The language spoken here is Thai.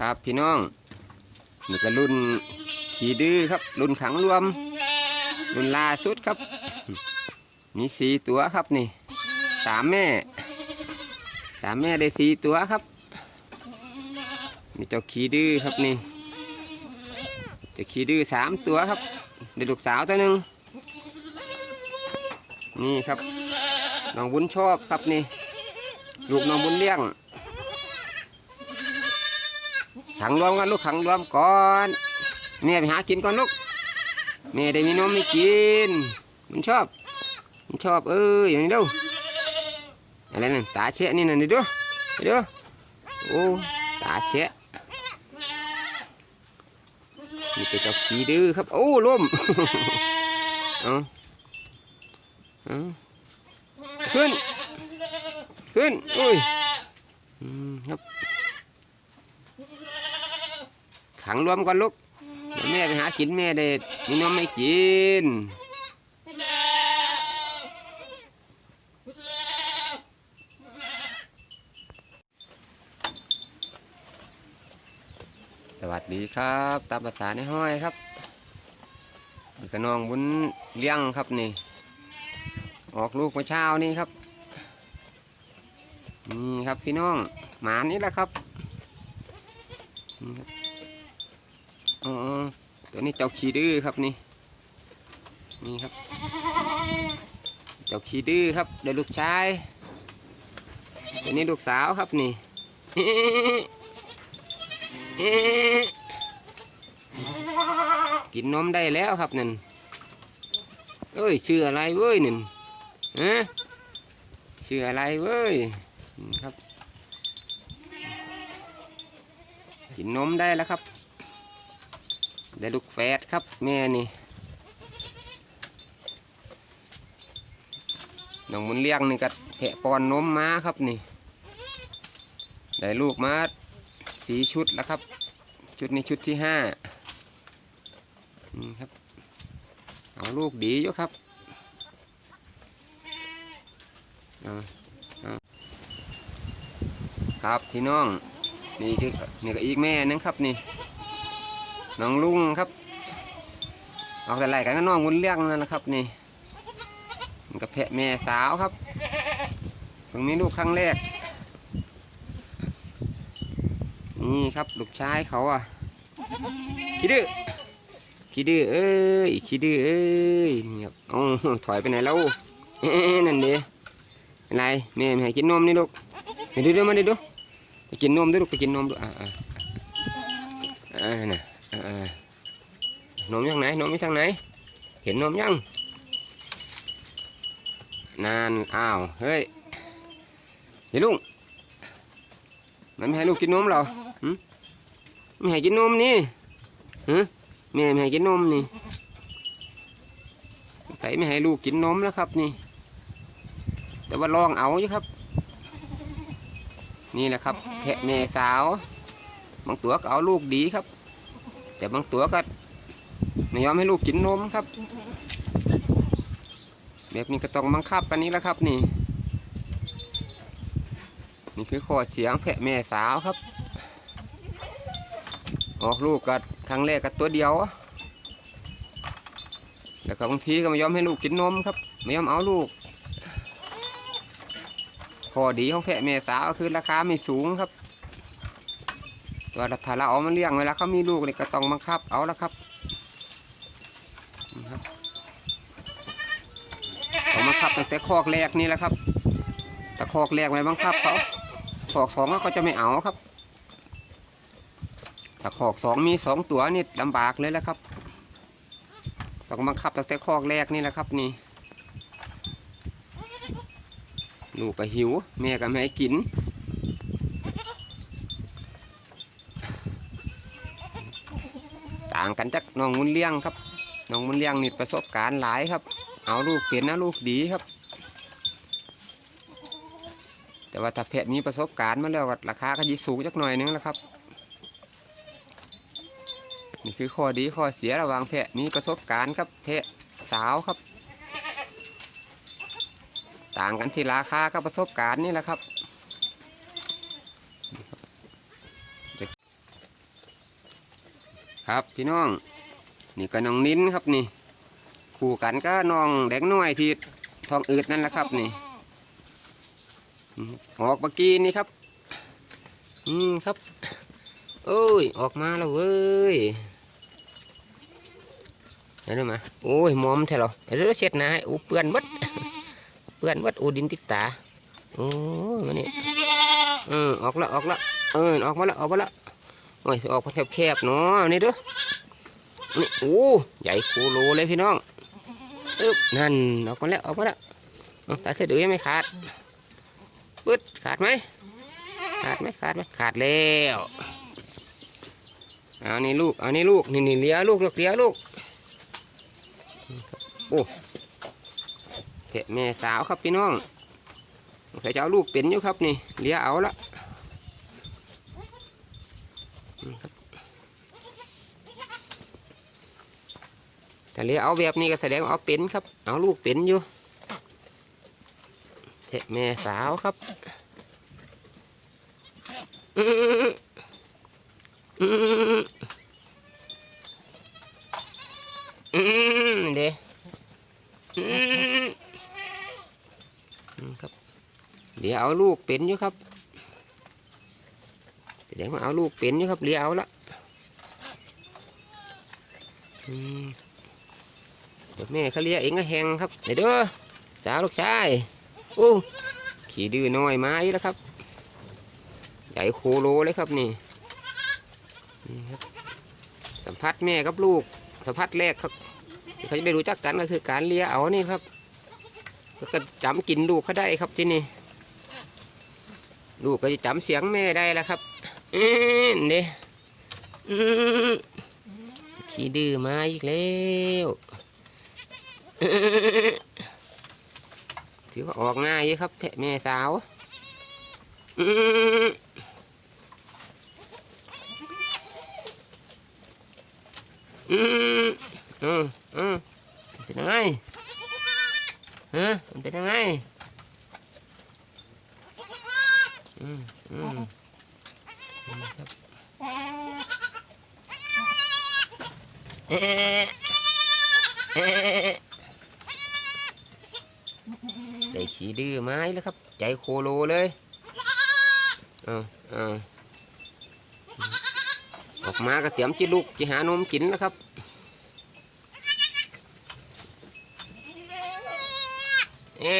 ครับพี่น้องนี่ก็รุ่นขี่ดื้อครับ รุ่นขังรวม รุ่นล่าสุดครับ มีสีตัวครับนี่สามแม่สามแม่ได้สีตัวครับมีเจ้าขี่ดื้อครับนี่เจ้าขี่ดื้อสามตัวครับได้ลูกสาวตัวหนึ่งนี่ครับน้องบุญชอบครับนี่ ลูกน้องบุญเลี้ยง ขังรวมกันลูกขังรวมก่อนแม่ไปหากินก่อนลูกแม่ได้มีนมไม่กิน มันชอบ มันชอบเอออย่างนี้ดูอะไรนั่นตาเชะนี่นั่นนี่ดูดูโอ้ตาเชะนี่เป็นเจ้าขี้ดื้อครับโอ้ล่มเอาเอาขึ้น ขึ้นอุ้ยอืมครับ ขังรวมก่อนลูกเดี๋ยวแม่ไปหากินแม่ได้มีนมไม่กินสวัสดีครับตามภาษาในห้อยครับกระนองบุญเลี้ยงครับนี่ ออกลูกเมื่อเช้านี่ครับนี่ครับพี่น้องหมานี่แหละครับนี่ครับ อ๋อตัวนี้เจ้าขี้ดื้อครับนี่นี่ครับ เจ้าขี้ดื้อครับเดี๋ยวลูกชายตัวนี้ลูกสาวครับนี่กินนมได้แล้วครับนั่นเอ้ยชื่ออะไรเว้ยนั่นฮะชื่ออะไรเว้ยนี่ครับ กินนมได้แล้วครับ ได้ลูกแฝดครับแม่นี่น้องมุนเลี้ยงนี่ก็แพะปอนนมม้าครับนี่ ได้ลูกม้าสีชุดแล้วครับ ชุดนี้ชุดที่ห้านี่ครับ เอาลูกดีอยู่ครับครับพี่น้องนี่คือนี่ก็อีกแม่นึงครับนี่ น้องลุงครับเอาแต่ไรกันก็น้องมุนเลี้ยงนั่นนะครับ นี่มันกับแพะแม่สาวครับเพิ่งมีลูกครั้งแรก นี่ครับลูกชายเขาอะขี้ดื้อขี้ดื้อเอ้ยขี้ดื้อเอ้ยนี่ครับเอถอยไปไหนแล้วเอ๊นั่นเด้อะไรแม่ไม่ให้กินนมนี่ลูกเดี๋ยวเดี๋ยวมาเดี๋ยวดูไปกินนมด้วยลูกไปกินนมด้วยอ่าอ่าอ่าน่ะอ่าอ่า นมยังไหนนมอยู่ทางไหน เห็นนมยัง นาน อ้าว เฮ้ยเดี๋ยวลุงมันไม่ให้ลูกกินนมหรอไม่ให้กินนมนี่ฮะแม่ไม่ให้กินนมนี่ใส่ไม่ให้ลูกกินนมแล้วครับนี่ แต่ว่าลองเอาอยู่ครับ นี่แหละครับ แพะแม่สาว บางตัวก็เอาลูกดีครับ แต่บางตัวก็ไม่ยอมให้ลูกกินนมครับ แบบนี้ก็ต้องบังคับกันนี้แล้วครับนี่ นี่คือข้อเสียงแพะแม่สาวครับ ออกลูกกัดครั้งแรกกัดตัวเดียว แล้วก็บางทีก็ไม่ยอมให้ลูกกินนมครับ ไม่ยอมเอาลูก ข้อดีของแพะแม่สาวก็คือราคาไม่สูงครับ ตัวถ้าเราเอามาเลี้ยงเวลาเขามีลูกเนี่ยก็ต้องบังคับ เอาแล้วครับนี่ครับเขาบังคับตั้งแต่คอกแรกนี่แหละครับแต่คอกแรกไม่บังคับเขาคอกสองเขาจะไม่เอาครับถ้าคอกสองมีสองตัวนี่ลำบากเลยแหละครับต้องบังคับตั้งแต่คอกแรกนี่แหละครับนี่ลูกก็หิวแม่ก็ไม่ให้กิน ต่างกันจากน้องมุนเลี้ยงครับน้องมุนเลี้ยงนี่ประสบการณ์หลายครับ เอาลูกเป็นนะลูกดีครับ แต่ว่าถ้าแพะมีประสบการณ์มาแล้วก็ราคาก็ยิ่สูงจักหน่อยนึงแล้วครับ นี่คือข้อดีข้อเสียระหว่างแพะมีประสบการณ์ครับแพะสาวครับ ต่างกันที่ราคากับประสบการณ์นี่แหละครับ ครับพี่น้อง นี่ก็น้องนิ้นครับนี่ คู่กันก็น้องแดงน้อยที่ทองอืดนั่นแหละครับนี่ออกเมื่อกี้นี่ครับ อืมครับเอ้ยออกมาแล้วเว้ยเห็นไหมโอ้ยมอมแท้หรอเรือเช็ดหนะโอ้เปื่อนวัดเปื่อนวัดโอ้ดินติดตาโอ้ยมานี่เออออกล้วออกล้วเออออกมาล้วออกมาล้ว โอ้ยออกมาแคบๆเนาะนี่ด้อนี่โอ้ใหญ่โคโลเลยพี่น้องอึ๊บนั่นออกมาแล้วออกมาแล้วเอาตาเสะดือยังไม่ขาดปึ๊ดขาดไหมขาดไหมขาดไหมขาดแล้วเอานี่ลูกเอานี่ลูกนี่นี่เลี้ยลูกเลี้ยลูกโอ้แพะแม่สาวครับพี่น้องใส่จะเอาลูกเป็นอยู่ครับนี่เลี้ยเอาละ แต่เลี้ยเอาแบบนี้ก็แสดงเอาเป็นครับ เอาลูกเป็นอยู่แพะแม่สาวครับอืมอืมอืมเด้ครับ เดี๋ยวเอาลูกเป็นอยู่ครับ ดี๋ยวมาเอาลูกเป็นอยู่ครับเดี๋ยเอาละอืมแม่เขาเลี้ยเองก็แหงครับเดี๋ยวด้อสาวลูกชายโอ้ขี่ดื้อน้อยมาอีกแล้วครับ ใหญ่โคโลเลยครับนี่นี่ครับสัมผัสแม่กับลูกสัมผัสแรกครับเขาจะได้รู้จักกันก็คือการเลี้ยเอานี่ครับแล้วก็จำกินลูกเขาได้ครับที่นี่ลูกก็จะจำเสียงแม่ได้แล้วครับ อืมเด้อืมขี้ดื้อมาอีกแล้วถือว่าออกง่ายอยู่ครับแม่สาวอืมอืมอืมอืมเป็นยังไงฮะมันเป็นยังไงอืมอืมครับเอ๊ะเอ๊ะ ได้ขี้ดื้อไม้แล้วครับ ใจโคโลเลยเออเออออกมาก็เตรียมจิลูกจะหานมกินแล้วครับเอ๊